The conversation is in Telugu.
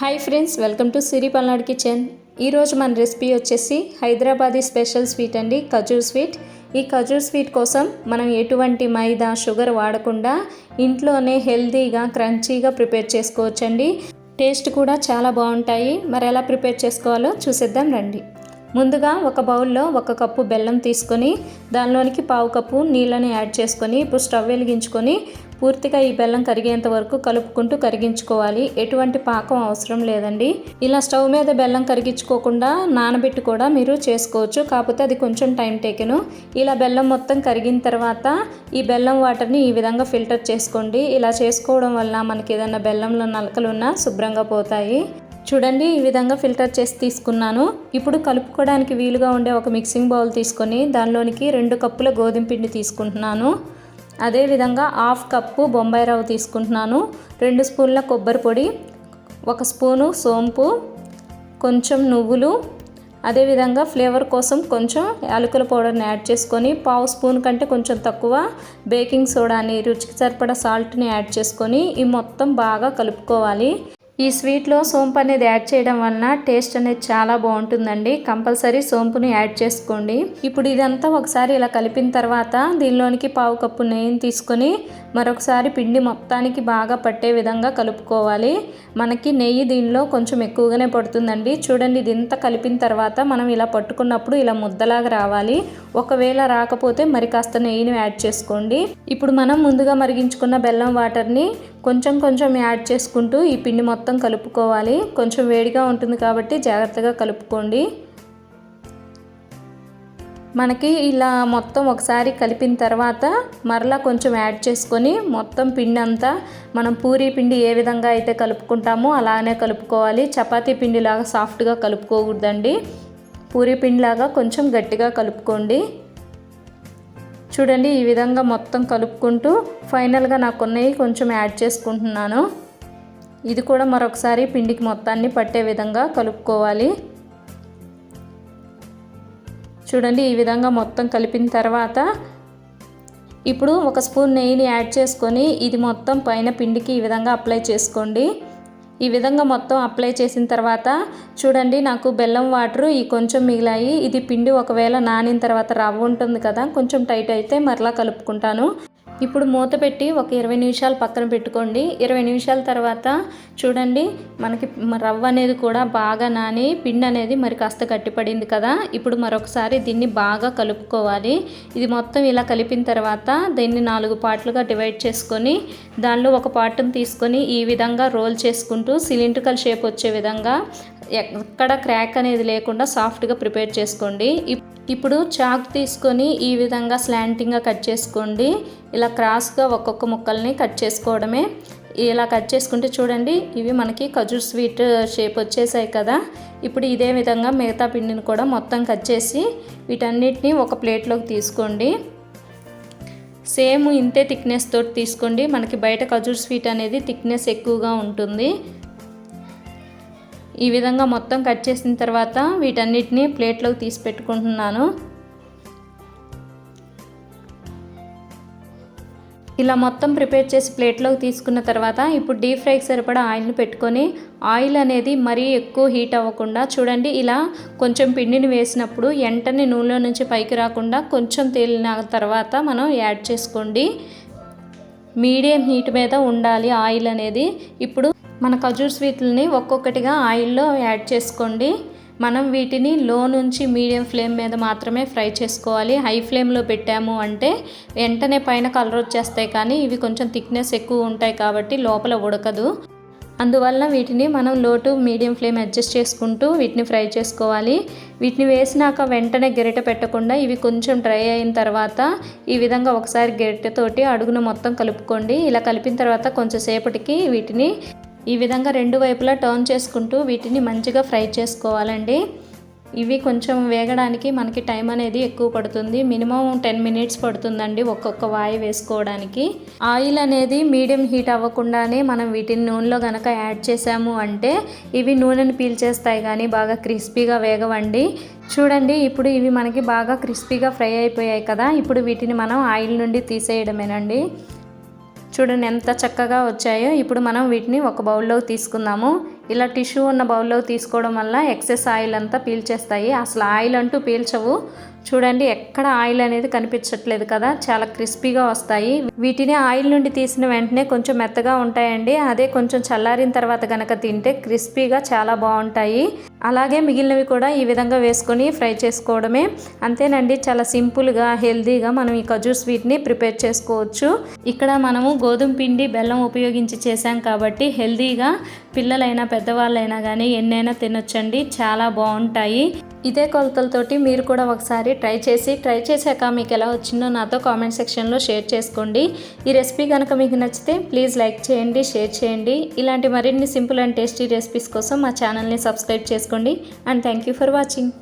Hi friends welcome to Siri Palnadu kitchen ఈరోజు మన రెసిపీ వచ్చేసి హైదరాబాదీ స్పెషల్ స్వీట్ అండి ఖజూర్ స్వీట్. ఈ ఖజూర్ స్వీట్ కోసం మనం ఎటువంటి మైదా షుగర్ వాడకుండా ఇంట్లోనే హెల్తీగా క్రంచీగా ప్రిపేర్ చేసుకోవచ్చండి. టేస్ట్ కూడా చాలా బాగుంటాయి. మరి ఎలా ప్రిపేర్ చేసుకోవాలో చూసేద్దాం రండి. ముందుగా ఒక బౌల్లో ఒక కప్పు బెల్లం తీసుకొని దానిలోనికి పావు కప్పు నీళ్ళని యాడ్ చేసుకొని ఇప్పుడు స్టవ్ వెలిగించుకొని పూర్తిగా ఈ బెల్లం కరిగేంత వరకు కలుపుకుంటూ కరిగించుకోవాలి. ఎటువంటి పాకం అవసరం లేదండి. ఇలా స్టవ్ మీద బెల్లం కరిగించుకోకుండా నానబెట్టి కూడా మీరు చేసుకోవచ్చు. కాకపోతే అది కొంచెం టైం టేకెను. ఇలా బెల్లం మొత్తం కరిగిన తర్వాత ఈ బెల్లం వాటర్ని ఈ విధంగా ఫిల్టర్ చేసుకోండి. ఇలా చేసుకోవడం వల్ల మనకి ఏదైనా బెల్లంలో నలకలున్నా శుభ్రంగా పోతాయి. చూడండి ఈ విధంగా ఫిల్టర్ చేసి తీసుకున్నాను. ఇప్పుడు కలుపుకోవడానికి వీలుగా ఉండే ఒక మిక్సింగ్ బౌల్ తీసుకొని దానిలోనికి రెండు కప్పుల గోధుమ పిండి తీసుకుంటున్నాను. అదేవిధంగా హాఫ్ కప్పు బొంబాయి రవ్వ తీసుకుంటున్నాను. రెండు స్పూన్ల కొబ్బరి పొడి ఒక స్పూను సోంపు కొంచెం నువ్వులు. అదేవిధంగా ఫ్లేవర్ కోసం కొంచెం యాలకుల పౌడర్ని యాడ్ చేసుకొని పావు స్పూన్ కంటే కొంచెం తక్కువ బేకింగ్ సోడాని రుచికి సరిపడా సాల్ట్ని యాడ్ చేసుకొని ఈ మొత్తం బాగా కలుపుకోవాలి. ఈ స్వీట్లో సోంపు అనేది యాడ్ చేయడం వలన టేస్ట్ అనేది చాలా బాగుంటుందండి. కంపల్సరీ సోంపుని యాడ్ చేసుకోండి. ఇప్పుడు ఇదంతా ఒకసారి ఇలా కలిపిన తర్వాత దీనిలోనికి పావు కప్పు నెయ్యిని తీసుకొని మరొకసారి పిండి మొత్తానికి బాగా పట్టే విధంగా కలుపుకోవాలి. మనకి నెయ్యి దీనిలో కొంచెం ఎక్కువగానే పడుతుందండి. చూడండి ఇది ఇంత కలిపిన తర్వాత మనం ఇలా పట్టుకున్నప్పుడు ఇలా ముద్దలాగా రావాలి. ఒకవేళ రాకపోతే మరి కాస్త నెయ్యిని యాడ్ చేసుకోండి. ఇప్పుడు మనం ముందుగా మరిగించుకున్న బెల్లం వాటర్ని కొంచెం కొంచెం యాడ్ చేసుకుంటూ ఈ పిండి మొత్తం కలుపుకోవాలి. కొంచెం వేడిగా ఉంటుంది కాబట్టి జాగ్రత్తగా కలుపుకోండి. మనకి ఇలా మొత్తం ఒకసారి కలిపిన తర్వాత మరలా కొంచెం యాడ్ చేసుకొని మొత్తం పిండి అంతా మనం పూరీ పిండి ఏ విధంగా అయితే కలుపుకుంటామో అలానే కలుపుకోవాలి. చపాతీ పిండిలాగా సాఫ్ట్గా కలుపుకోకూడదండి. పూరీ పిండిలాగా కొంచెం గట్టిగా కలుపుకోండి. చూడండి ఈ విధంగా మొత్తం కలుపుకుంటూ ఫైనల్గా నాకు కొంచెం యాడ్ చేసుకుంటున్నాను. ఇది కూడా మరొకసారి పిండికి మొత్తాన్ని పట్టే విధంగా కలుపుకోవాలి. చూడండి ఈ విధంగా మొత్తం కలిపిన తర్వాత ఇప్పుడు ఒక స్పూన్ నెయ్యిని యాడ్ చేసుకొని ఇది మొత్తం పైన పిండికి ఈ విధంగా అప్లై చేసుకోండి. ఈ విధంగా మొత్తం అప్లై చేసిన తర్వాత చూడండి నాకు బెల్లం వాటర్ ఈ కొంచెం మిగిలాయి. ఇది పిండి ఒకవేళ నానిన తర్వాత రవ్వ ఉంటుంది కదా కొంచెం టైట్ అయితే మరలా కలుపుకుంటాను. ఇప్పుడు మూత పెట్టి ఒక ఇరవై నిమిషాలు పక్కన పెట్టుకోండి. ఇరవై నిమిషాల తర్వాత చూడండి మనకి రవ్వ అనేది కూడా బాగా నాని పిండి అనేది మరి కాస్త గట్టిపడింది కదా. ఇప్పుడు మరొకసారి దీన్ని బాగా కలుపుకోవాలి. ఇది మొత్తం ఇలా కలిపిన తర్వాత దీన్ని నాలుగు పార్ట్లుగా డివైడ్ చేసుకొని దానిలో ఒక పార్ట్ని తీసుకొని ఈ విధంగా రోల్ చేసుకుంటూ సిలిండ్రికల్ షేప్ వచ్చే విధంగా ఎక్కడ క్రాక్ అనేది లేకుండా సాఫ్ట్గా ప్రిపేర్ చేసుకోండి. ఇప్పుడు చాక్ తీసుకొని ఈ విధంగా స్లాంటింగ్గా కట్ చేసుకోండి. ఇలా క్రాస్గా ఒక్కొక్క ముక్కల్ని కట్ చేసుకోవడమే. ఇలా కట్ చేసుకుంటే చూడండి ఇవి మనకి ఖజూర్ స్వీట్ షేప్ వచ్చేసాయి కదా. ఇప్పుడు ఇదే విధంగా మిగతా పిండిని కూడా మొత్తం కట్ చేసి వీటన్నిటిని ఒక ప్లేట్లోకి తీసుకోండి. సేమ్ ఇంతే థిక్నెస్ తోటి తీసుకోండి. మనకి బయట ఖజూర్ స్వీట్ అనేది థిక్నెస్ ఎక్కువగా ఉంటుంది. ఈ విధంగా మొత్తం కట్ చేసిన తర్వాత వీటన్నిటిని ప్లేట్లోకి తీసి పెట్టుకుంటున్నాను. ఇలా మొత్తం ప్రిపేర్ చేసి ప్లేట్లోకి తీసుకున్న తర్వాత ఇప్పుడు డీప్ ఫ్రైకి సరిపడా ఆయిల్ని పెట్టుకొని ఆయిల్ అనేది మరీ ఎక్కువ హీట్ అవ్వకుండా చూడండి ఇలా కొంచెం పిండిని వేసినప్పుడు వెంటనే నూనెలో నుంచి పైకి రాకుండా కొంచెం తేలిన తర్వాత మనం యాడ్ చేసుకోండి. మీడియం హీట్ మీద ఉండాలి ఆయిల్ అనేది. ఇప్పుడు మన ఖజూర్ స్వీట్లని ఒక్కొక్కటిగా ఆయిల్లో యాడ్ చేసుకోండి. మనం వీటిని లో నుంచి మీడియం ఫ్లేమ్ మీద మాత్రమే ఫ్రై చేసుకోవాలి. హై ఫ్లేమ్లో పెట్టాము అంటే వెంటనే పైన కలర్ వచ్చేస్తాయి కానీ ఇవి కొంచెం థిక్నెస్ ఎక్కువ ఉంటాయి కాబట్టి లోపల ఉడకదు. అందువల్ల వీటిని మనం లో టు మీడియం ఫ్లేమ్ అడ్జస్ట్ చేసుకుంటూ వీటిని ఫ్రై చేసుకోవాలి. వీటిని వేసినాక వెంటనే గెరిట పెట్టకుండా ఇవి కొంచెం డ్రై అయిన తర్వాత ఈ విధంగా ఒకసారి గెరిటతోటి అడుగును మొత్తం కలుపుకోండి. ఇలా కలిపిన తర్వాత కొంచెం సేపటికి వీటిని ఈ విధంగా రెండు వైపులా టర్న్ చేసుకుంటూ వీటిని మంచిగా ఫ్రై చేసుకోవాలండి. ఇవి కొంచెం వేగడానికి మనకి టైం అనేది ఎక్కువ పడుతుంది. మినిమం టెన్ మినిట్స్ పడుతుందండి ఒక్కొక్క వాయి వేసుకోవడానికి. ఆయిల్ అనేది మీడియం హీట్ అవ్వకుండానే మనం వీటిని నూనెలో కనుక యాడ్ చేసాము అంటే ఇవి నూనెను పీల్చేస్తాయి కానీ బాగా క్రిస్పీగా వేగవండి. చూడండి ఇప్పుడు ఇవి మనకి బాగా క్రిస్పీగా ఫ్రై అయిపోయాయి కదా. ఇప్పుడు వీటిని మనం ఆయిల్ నుండి తీసేయడమేనండి. చూడండి ఎంత చక్కగా వచ్చాయో. ఇప్పుడు మనం వీటిని ఒక బౌల్లోకి తీసుకుందాము. ఇలా టిష్యూ ఉన్న బౌల్లో తీసుకోవడం వల్ల ఎక్సెస్ ఆయిల్ అంతా పీల్చేస్తాయి. అసలు ఆయిల్ అంటూ పీల్చవు. చూడండి ఎక్కడ ఆయిల్ అనేది కనిపించట్లేదు కదా? చాలా క్రిస్పీగా వస్తాయి. వీటిని ఆయిల్ నుండి తీసిన వెంటనే కొంచెం మెత్తగా ఉంటాయండి. అదే కొంచెం చల్లారిన తర్వాత కనుక తింటే క్రిస్పీగా చాలా బాగుంటాయి. అలాగే మిగిలినవి కూడా ఈ విధంగా వేసుకొని ఫ్రై చేసుకోవడమే. అంతేనండి చాలా సింపుల్గా హెల్తీగా మనం ఈ ఖజూర్ స్వీట్ని ప్రిపేర్ చేసుకోవచ్చు. ఇక్కడ మనము గోధుమ పిండి బెల్లం ఉపయోగించి చేసాం కాబట్టి హెల్తీగా పిల్లలైనా పెద్దవాళ్ళైనా కానీ ఎన్నైనా తినొచ్చండి. చాలా బాగుంటాయి. ఇదే కొలతలతోటి మీరు కూడా ఒకసారి ట్రై చేసి ట్రై చేశాక మీకు ఎలా వచ్చిందో నాతో కామెంట్ సెక్షన్లో షేర్ చేసుకోండి. ఈ రెసిపీ కనుక మీకు నచ్చితే ప్లీజ్ లైక్ చేయండి షేర్ చేయండి. ఇలాంటి మరిన్ని సింపుల్ అండ్ టేస్టీ రెసిపీస్ కోసం మా ఛానల్ని సబ్స్క్రైబ్ చేసుకోండి. And thank you for watching.